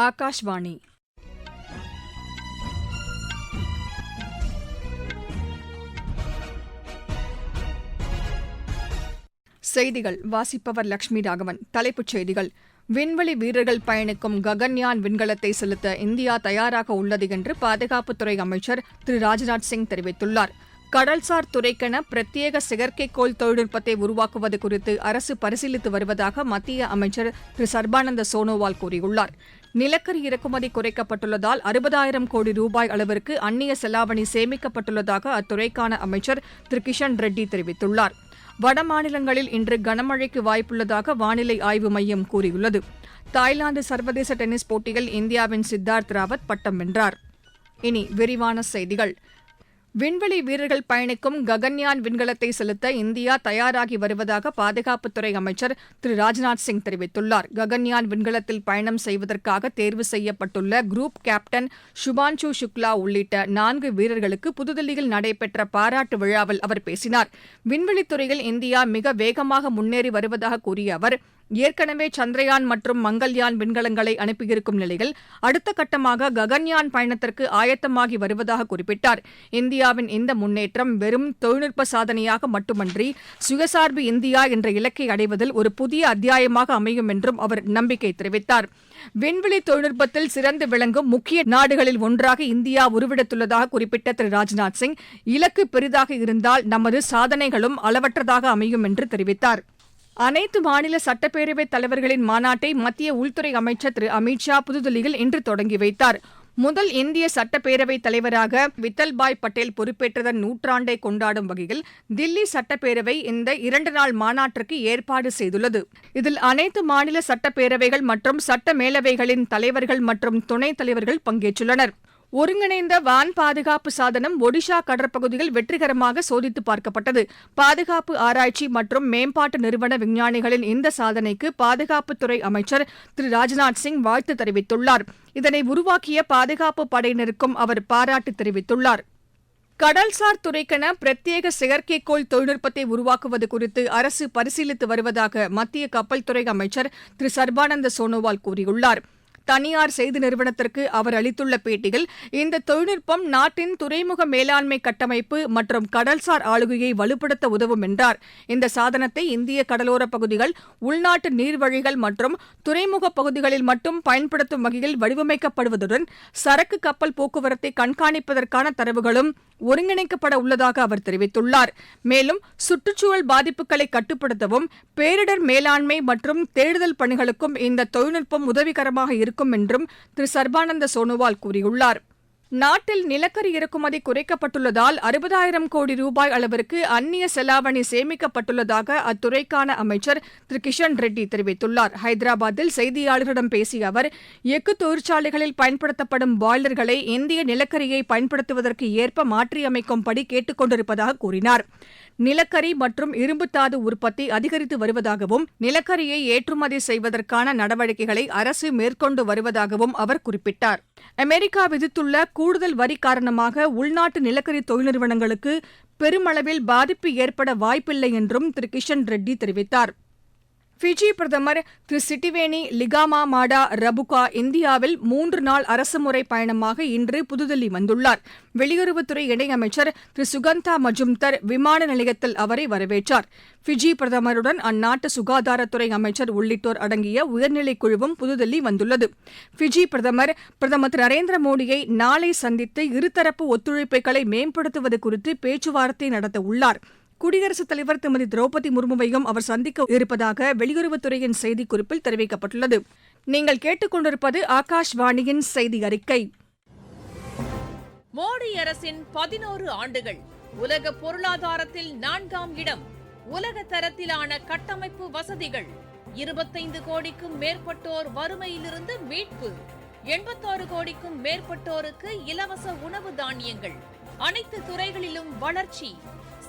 ஆகாஷ்வாணி செய்திகள். வாசிப்பவர் லட்சுமி ராகவன். தலைப்புச் செய்திகள். விண்வெளி வீரர்கள் பயணிக்கும் ககன்யான் விண்கலத்தை செலுத்த இந்தியா தயாராக உள்ளது என்று பாதுகாப்புத்துறை அமைச்சர் திரு. ராஜ்நாத் சிங் தெரிவித்துள்ளார். கடல்சார் துறைக்கென பிரத்யேக செயற்கைக்கோள் தொழில்நுட்பத்தை உருவாக்குவது குறித்து அரசு பரிசீலித்து வருவதாக மத்திய அமைச்சர் திரு. சர்பானந்த சோனோவால் கூறியுள்ளார். நிலக்கரி இறக்குமதி குறைக்கப்பட்டுள்ளதால் அறுபதாயிரம் கோடி ரூபாய் அளவிற்கு அந்நிய செலாவணி சேமிக்கப்பட்டுள்ளதாக அத்துறைக்கான அமைச்சர் திரு கிஷன் ரெட்டி தெரிவித்துள்ளார். வட மாநிலங்களில் இன்று கனமழைக்கு வாய்ப்புள்ளதாக வானிலை ஆய்வு மையம் கூறியுள்ளது. தாய்லாந்து சர்வதேச டென்னிஸ் போட்டியில் இந்தியாவின் சித்தார்த் ராவத் பட்டம் வென்றார். இனி விரிவான செய்திகள். விண்வெளி வீரர்கள் பயணிக்கும் ககன்யான் விண்கலத்தை செலுத்த இந்தியா தயாராகி வருவதாக பாதுகாப்புத்துறை அமைச்சர் திரு ராஜ்நாத் சிங் தெரிவித்துள்ளார். ககன்யான் விண்கலத்தில் பயணம் செய்வதற்காக தேர்வு செய்யப்பட்டுள்ள குரூப் கேப்டன் சுபான்ஷு சுக்லா உள்ளிட்ட நான்கு வீரர்களுக்கு புதுதில்லியில் நடைபெற்ற பாராட்டு விழாவில் அவர் பேசினார். விண்வெளித்துறையில் இந்தியா மிக வேகமாக முன்னேறி வருவதாக கூறிய அவர் ஏற்கனவே சந்திரயான் மற்றும் மங்கள்யான் விண்கலங்களை அனுப்பியிருக்கும் நிலையில் அடுத்த கட்டமாக ககன்யான் பயணத்திற்கு ஆயத்தமாகி வருவதாக குறிப்பிட்டார். இந்தியாவின் இந்த முன்னேற்றம் வெறும் தொழில்நுட்ப சாதனையாக மட்டுமன்றி சுயசார்பு இந்தியா என்ற இலக்கை அடைவதில் ஒரு புதிய அத்தியாயமாக அமையும் என்றும் அவர் நம்பிக்கை தெரிவித்தார். விண்வெளி தொழில்நுட்பத்தில் சிறந்து விளங்கும் முக்கிய நாடுகளில் ஒன்றாக இந்தியா உருவெடுத்துள்ளதாக குறிப்பிட்ட திரு. ராஜ்நாத் சிங் இலக்கு பெரிதாக இருந்தால் நமது சாதனைகளும் அளவற்றதாக அமையும் என்று தெரிவித்தார். அனைத்து மாநில சட்டப்பேரவைத் தலைவர்களின் மாநாட்டை மத்திய உள்துறை அமைச்சர் திரு. அமித் ஷா புதுதில்லியில் இன்று தொடங்கி வைத்தார். முதல் இந்திய சட்டப்பேரவைத் தலைவராக வித்தல்பாய் பட்டேல் பொறுப்பேற்றதன் நூற்றாண்டை கொண்டாடும் வகையில் தில்லி சட்டப்பேரவை இந்த இரண்டு நாள் மாநாட்டிற்கு ஏற்பாடு செய்துள்ளது. இதில் அனைத்து மாநில சட்டப்பேரவைகள் மற்றும் சட்ட மேலவைகளின் தலைவர்கள் மற்றும் துணைத் தலைவர்கள் பங்கேற்றுள்ளனர். ஒருங்கிணைந்த வான் பாதுகாப்பு சாதனம் ஒடிஷா கடற்பகுதியில் வெற்றிகரமாக சோதித்து பார்க்கப்பட்டது. பாதுகாப்பு ஆராய்ச்சி மற்றும் மேம்பாட்டு நிறுவன விஞ்ஞானிகளின் இந்த சாதனைக்கு பாதுகாப்புத்துறை அமைச்சர் திரு ராஜ்நாத் சிங் வாழ்த்து தெரிவித்துள்ளார். இதனை உருவாக்கிய பாதுகாப்பு படையினருக்கும் அவர் பாராட்டு தெரிவித்துள்ளார். கடல்சார் துறைக்கென பிரத்யேக செயற்கைக்கோள் தொழில்நுட்பத்தை உருவாக்குவது குறித்து அரசு பரிசீலித்து வருவதாக மத்திய கப்பல் துறை அமைச்சர் திரு சர்பானந்த சோனோவால் கூறியுள்ளார். தனியார் செய்தி நிறுவனத்திற்கு அவர் அளித்துள்ள பேட்டியில் இந்த தொழில்நுட்பம் நாட்டின் துறைமுக மேலாண்மை கட்டமைப்பு மற்றும் கடல்சார் ஆளுகையை வலுப்படுத்த உதவும் என்றார். இந்த சாதனத்தை இந்திய கடலோரப் பகுதிகள் உள்நாட்டு நீர்வழிகள் மற்றும் துறைமுக பகுதிகளில் மட்டும் பயன்படுத்தும் வகையில் வடிவமைக்கப்படுவதுடன் சரக்கு கப்பல் போக்குவரத்தை கண்காணிப்பதற்கான தரவுகளும் ஒருங்கிணைக்கப்பட உள்ளதாக அவர் தெரிவித்துள்ளார். மேலும் சுற்றுச்சூழல் பாதிப்புகளை கட்டுப்படுத்தவும் பேரிடர் மேலாண்மை மற்றும் தேடுதல் பணிகளுக்கும் இந்த தொழில்நுட்பம் உதவிகரமாக இருக்கும் இருக்கும் என்றும் திரு சர்பானந்த சோனோவால் கூறியுள்ளார். நாட்டில் நிலக்கரி இறக்குமதி குறைக்கப்பட்டுள்ளதால் அறுபதாயிரம் கோடி ரூபாய் அளவிற்கு அந்நிய செலாவணி சேமிக்கப்பட்டுள்ளதாக அத்துறைக்கான அமைச்சர் திரு கிஷன் ரெட்டி தெரிவித்துள்ளார். ஹைதராபாத்தில் செய்தியாளர்களிடம் பேசிய அவர் எஃகு தொழிற்சாலைகளில் பயன்படுத்தப்படும் பாய்லர்களை இந்திய நிலக்கரியை பயன்படுத்துவதற்கு ஏற்ப மாற்றியமைக்கும்படி கேட்டுக் கொண்டிருப்பதாக கூறினார். நிலக்கரி மற்றும் இரும்புத்தாது உற்பத்தி அதிகரித்து வருவதாகவும் நிலக்கரியை ஏற்றுமதி செய்வதற்கான நடவடிக்கைகளை அரசு மேற்கொண்டு வருவதாகவும் அவர் குறிப்பிட்டார். அமெரிக்கா விதித்துள்ள கூடுதல் வரி காரணமாக உள்நாட்டு நிலக்கரி தொழில் நிறுவனங்களுக்கு பெருமளவில் பாதிப்பு ஏற்பட வாய்ப்பில்லை என்றும் திரு கிஷன் ரெட்டி தெரிவித்தார். ஃபிஜி பிரதமர் திரு சிட்டிவேனி லிகாமா மாடா ரபுகா இந்தியாவில் மூன்று நாள் அரசுமுறை பயணமாக இன்று புதுதில்லி வந்துள்ளார். வெளியுறவுத்துறை இணையமைச்சர் திரு சுகந்தா மஜும்தர் விமான நிலையத்தில் அவரை வரவேற்றார். ஃபிஜி பிரதமருடன் அந்நாட்டு சுகாதாரத்துறை அமைச்சர் உள்ளிட்டோர் அடங்கிய உயர்நிலைக் குழுவும் புதுதில்லி வந்துள்ளது. ஃபிஜி பிரதமர் பிரதமர் திரு நரேந்திர மோடியை நாளை சந்தித்து இருதரப்பு ஒத்துழைப்புகளை மேம்படுத்துவது குறித்து பேச்சுவார்த்தை நடத்த உள்ளாா் குடியரசுத் தலைவர் திருமதி திரௌபதி முர்முவையும் அவர் சந்திக்க இருப்பதாக வெளியுறவுத்துறையின் செய்திக்குறிப்பில் தெரிவிக்கப்பட்டுள்ளது. நீங்கள் கேட்டுக்கொண்டிருப்பது ஆகாஷ்வாணியின் செய்தி அறிக்கை மோடி அரசின் பதினோரு ஆண்டுகள் உலக பொருளாதாரத்தில் நான்காம் இடம் உலக தரத்திலான கட்டமைப்பு வசதிகள் இருபத்தைந்து கோடிக்கும் மேற்பட்டோர் வறுமையிலிருந்து மீட்பு எண்பத்தாறு கோடிக்கும் மேற்பட்டோருக்கு இலவச உணவு தானியங்கள் அனைத்து துறைகளிலும் வளர்ச்சி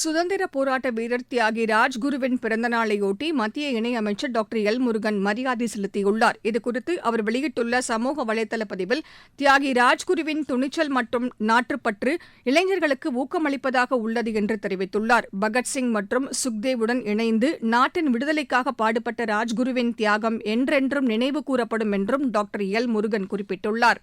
சுதந்திர போராட்ட வீரர் தியாகி ராஜ்குருவின் பிறந்தநாளையொட்டி மத்திய இணையமைச்சர் டாக்டர் எல் முருகன் மரியாதை செலுத்தியுள்ளார். இதுகுறித்து அவர் வெளியிட்டுள்ள சமூக வலைதள பதிவில் தியாகி ராஜ்குருவின் துணிச்சல் மற்றும் நாட்டுப்பற்று இளைஞர்களுக்கு ஊக்கமளிப்பதாக உள்ளது என்று தெரிவித்துள்ளார். பகத்சிங் மற்றும் சுக்தேவுடன் இணைந்து நாட்டின் விடுதலைக்காக பாடுபட்ட ராஜ்குருவின் தியாகம் என்றென்றும் நினைவு கூறப்படும் என்றும் டாக்டர் எல் முருகன் குறிப்பிட்டுள்ளார்.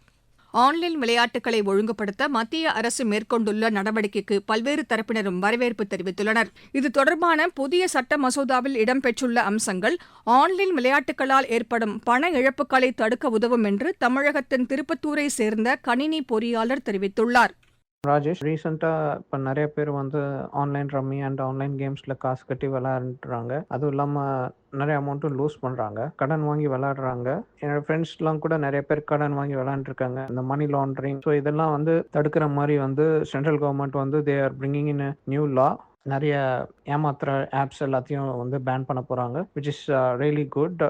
ஆன்லைன் விளையாட்டுகளை ஒழுங்குபடுத்த மத்திய அரசு மேற்கொண்டுள்ள நடவடிக்கைக்கு பல்வேறு தரப்பினரும் வரவேற்பு தெரிவித்துள்ளனர். இது தொடர்பான புதிய சட்ட மசோதாவில் இடம்பெற்றுள்ள அம்சங்கள் ஆன்லைன் விளையாட்டுகளால் ஏற்படும் பண இழப்புகளை தடுக்க உதவும் என்று தமிழகத்தின் திருப்பத்தூரை சேர்ந்த கணினி பொறியாளர் தெரிவித்துள்ளார். ராஜேஷ் ரீசெண்டாக இப்போ நிறைய பேர் வந்து ஆன்லைன் ரம்மி அண்ட் ஆன்லைன் கேம்ஸில் காசு கட்டி விளாண்டுறாங்க அதுவும் இல்லாமல் நிறைய அமௌண்ட்டும் லூஸ் பண்ணுறாங்க கடன் வாங்கி விளாடுறாங்க என்னோட ஃப்ரெண்ட்ஸ்லாம் கூட நிறைய பேர் கடன் வாங்கி விளாண்டுருக்காங்க இந்த மணி லாண்ட்ரிங் ஸோ இதெல்லாம் வந்து தடுக்கிற மாதிரி வந்து சென்ட்ரல் கவர்மெண்ட் வந்து they are bringing in new law நிறைய ஏமாத்துற ஆப்ஸ் எல்லாத்தையும் வந்து பேன் பண்ண போகிறாங்க which is really good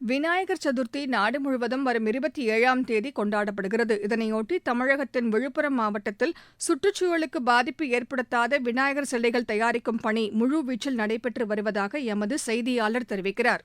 Vinayagar Chaturthi நாடு முழுவதும் வரும் இருபத்தி ஏழாம் தேதி கொண்டாடப்படுகிறது. இதனையொட்டி தமிழகத்தின் விழுப்புரம் மாவட்டத்தில் சுற்றுச்சூழலுக்கு பாதிப்பு ஏற்படுத்தாத விநாயகர் சிலைகள் தயாரிக்கும் பணி முழுவீச்சில் நடைபெற்று வருவதாக எமது செய்தியாளர் தெரிவிக்கிறார்.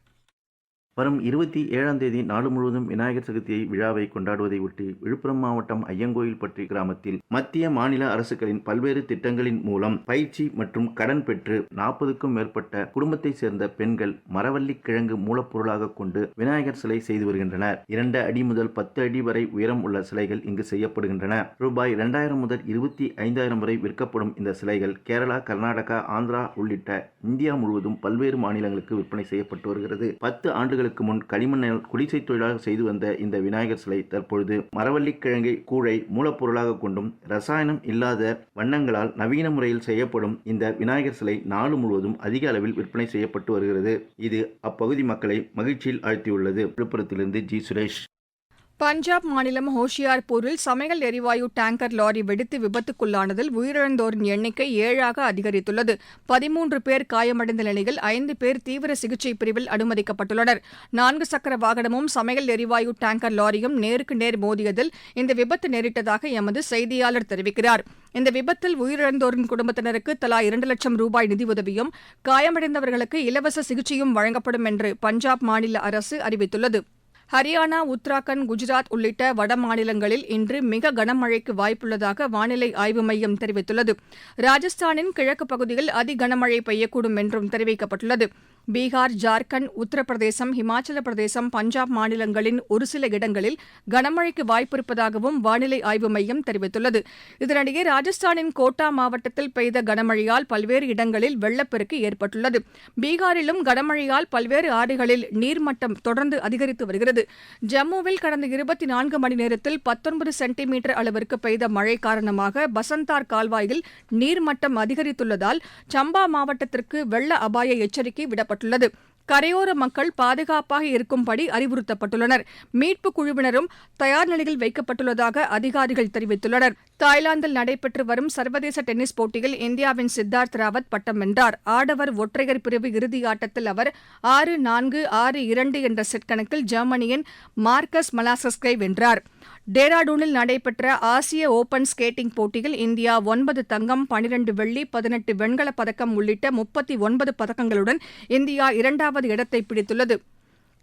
வரும் இருபத்தி ஏழாம் தேதி நாடு முழுவதும் விநாயகர் சதுர்த்தி விழாவை கொண்டாடுவதை ஒட்டி விழுப்புரம் மாவட்டம் ஐயங்கோயில்பட்டி கிராமத்தில் மத்திய மாநில அரசுகளின் பல்வேறு திட்டங்களின் மூலம் பயிற்சி மற்றும் கடன் பெற்று நாற்பதுக்கும் மேற்பட்ட குடும்பத்தைச் சேர்ந்த பெண்கள் மரவள்ளி கிழங்கு மூலப்பொருளாக கொண்டு விநாயகர் சிலை செய்து வருகின்றனர். இரண்டு அடி முதல் பத்து அடி வரை உயரம் உள்ள சிலைகள் இங்கு செய்யப்படுகின்றன. ரூபாய் இரண்டாயிரம் முதல் இருபத்தி ஐந்தாயிரம் வரை விற்கப்படும் இந்த சிலைகள் கேரளா கர்நாடகா ஆந்திரா உள்ளிட்ட இந்தியா முழுவதும் பல்வேறு மாநிலங்களுக்கு விற்பனை செய்யப்பட்டு வருகிறது. பத்து ஆண்டுகள் ஆண்டுகளுக்கு முன் களிமண்ணால் குடிசை தொழிலாக செய்து வந்த இந்த விநாயகர் சிலை தற்பொழுது மரவள்ளிக்கிழங்கை கூழை மூலப்பொருளாக கொண்டும் ரசாயனம் இல்லாத வண்ணங்களால் நவீன முறையில் செய்யப்படும் இந்த விநாயகர் சிலை நாடு முழுவதும் அதிக அளவில் விற்பனை செய்யப்பட்டு வருகிறது. இது அப்பகுதி மக்களை மகிழ்ச்சியில் ஆழ்த்தியுள்ளது. விழுப்புரத்திலிருந்து ஜி. சுரேஷ். பஞ்சாப் மாநிலம் ஹோஷியார்பூரில் சமையல் எரிவாயு டேங்கர் லாரி வெடித்து விபத்துக்குள்ளானதில் உயிரிழந்தோரின் எண்ணிக்கை ஏழாக அதிகரித்துள்ளது. பதிமூன்று பேர் காயமடைந்த நிலையில் ஐந்து பேர் தீவிர சிகிச்சை பிரிவில் அனுமதிக்கப்பட்டுள்ளனர். நான்கு சக்கர வாகனமும் சமையல் எரிவாயு டேங்கர் லாரியும் நேருக்கு நேர் மோதியதில் இந்த விபத்து நேரிட்டதாக எமது செய்தியாளர் தெரிவிக்கிறார். இந்த விபத்தில் உயிரிழந்தோரின் குடும்பத்தினருக்கு தலா இரண்டு லட்சம் ரூபாய் நிதியுதவியும் காயமடைந்தவர்களுக்கு இலவச சிகிச்சையும் வழங்கப்படும் என்று பஞ்சாப் மாநில அரசு அறிவித்துள்ளது. ஹரியானா உத்தராகண்ட் குஜராத் உள்ளிட்ட வட மாநிலங்களில் இன்று மிக கனமழைக்கு வாய்ப்புள்ளதாக வானிலை ஆய்வு மையம் தெரிவித்துள்ளது. ராஜஸ்தானின் கிழக்கு பகுதியில் அதி கனமழை பெய்யக்கூடும் என்றும் தெரிவிக்கப்பட்டுள்ளது. பீகார் ஜார்க்கண்ட் உத்தரப்பிரதேசம் இமாச்சல பிரதேசம் பஞ்சாப் மாநிலங்களின் ஒரு சில இடங்களில் கனமழைக்கு வாய்ப்பிருப்பதாகவும் வானிலை ஆய்வு மையம் தெரிவித்துள்ளது. இதனிடையே ராஜஸ்தானின் கோட்டா மாவட்டத்தில் பெய்த கனமழையால் பல்வேறு இடங்களில் வெள்ளப்பெருக்கு ஏற்பட்டுள்ளது. பீகாரிலும் கனமழையால் பல்வேறு ஆறுகளில் நீர்மட்டம் தொடர்ந்து அதிகரித்து வருகிறது. ஜம்முவில் கடந்த இருபத்தி நான்கு மணி நேரத்தில் பத்தொன்பது சென்டிமீட்டர் அளவிற்கு பெய்த மழை காரணமாக பசந்தார் கால்வாயில் நீர்மட்டம் அதிகரித்துள்ளதால் சம்பா மாவட்டத்திற்கு வெள்ள அபாய எச்சரிக்கை விடப்பட்டுள்ளது. ஏற்பட்டுள்ளது கரையோர மக்கள் பாதுகாப்பாக இருக்கும்படி அறிவுறுத்தப்பட்டுள்ளனர். மீட்பு குழுவினரும் தயார் நிலையில் வைக்கப்பட்டுள்ளதாக அதிகாரிகள் தெரிவித்துள்ளனர். தாய்லாந்தில் நடைபெற்று வரும் சர்வதேச டென்னிஸ் போட்டியில் இந்தியாவின் சித்தார்த் ராவத் பட்டம் வென்றார். ஆடவர் ஒற்றையர் பிரிவு இறுதியாட்டத்தில் அவர் ஆறு நான்கு ஆறு இரண்டு என்ற செட் கணக்கில் ஜெர்மனியின் மார்க்கஸ் மலாசஸ்கை வென்றார். டேராடூனில் நடைபெற்ற ஆசிய ஓபன் ஸ்கேட்டிங் போட்டியில் இந்தியா ஒன்பது தங்கம் பனிரண்டு வெள்ளி பதினெட்டு வெண்கலப் பதக்கம் உள்ளிட்ட முப்பத்தி ஒன்பது பதக்கங்களுடன் இந்தியா இரண்டாவது இடத்தை பிடித்துள்ளது.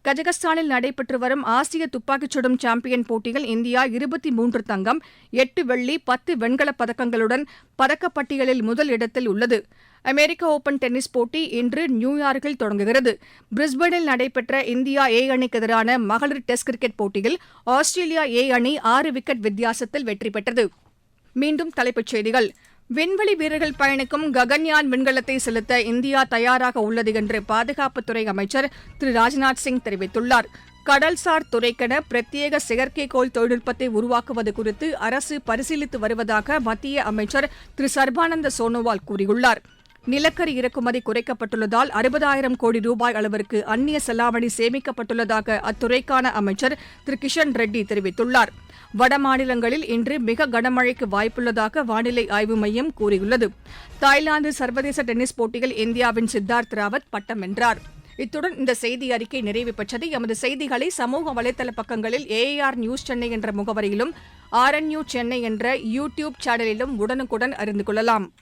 கஜகஸ்தானில் நடைபெற்று வரும் ஆசிய துப்பாக்கிச் சுடும் சாம்பியன் போட்டியில் இந்தியா இருபத்தி மூன்று தங்கம் எட்டு வெள்ளி பத்து வெண்கலப் பதக்கங்களுடன் பதக்கப்பட்டியலில் முதல் இடத்தில் உள்ளது. அமெரிக்க ஓபன் டென்னிஸ் போட்டி இன்று நியூயார்க்கில் தொடங்குகிறது. பிரிஸ்பனில் நடைபெற்ற இந்தியா ஏ அணிக்கு எதிரான மகளிர் டெஸ்ட் கிரிக்கெட் போட்டியில் ஆஸ்திரேலியா ஏ அணி ஆறு விக்கெட் வித்தியாசத்தில் வெற்றி பெற்றது. மீண்டும் தலைப்புச் செய்திகள். விண்வெளி வீரர்கள் பயணிக்கும் ககன்யான் விண்கலத்தை செலுத்த இந்தியா தயாராக உள்ளது என்று பாதுகாப்புத்துறை அமைச்சர் திரு ராஜ்நாத் சிங் தெரிவித்துள்ளார். கடல்சார் துறைக்கென பிரத்யேக செயற்கைக்கோள் தொழில்நுட்பத்தை உருவாக்குவது குறித்து அரசு பரிசீலித்து வருவதாக மத்திய அமைச்சர் திரு சர்பானந்த சோனோவால் கூறியுள்ளார். நிலக்கரி இறக்குமதி குறைக்கப்பட்டுள்ளதால் அறுபதாயிரம் கோடி ரூபாய் அளவிற்கு அந்நிய செலாவணி சேமிக்கப்பட்டுள்ளதாக அத்துறைக்கான அமைச்சர் திரு கிஷன் ரெட்டி தெரிவித்துள்ளார். வடமாநிலங்களில் இன்று மிக கனமழைக்கு வாய்ப்புள்ளதாக வானிலை ஆய்வு மையம் கூறியுள்ளது. தாய்லாந்து சர்வதேச டென்னிஸ் போட்டியில் இந்தியாவின் சித்தார்த் ராவத் பட்டம் வென்றார். இத்துடன் இந்த செய்தி அறிக்கை நிறைவு பெற்றது. எமது செய்திகளை சமூக வலைதள பக்கங்களில் ஏஆர் நியூஸ் சென்னை என்ற முகவரியிலும் ஆர்என்யூ சென்னை என்ற யூ டியூப் சேனலிலும் உடனுக்குடன் அறிந்து கொள்ளலாம்.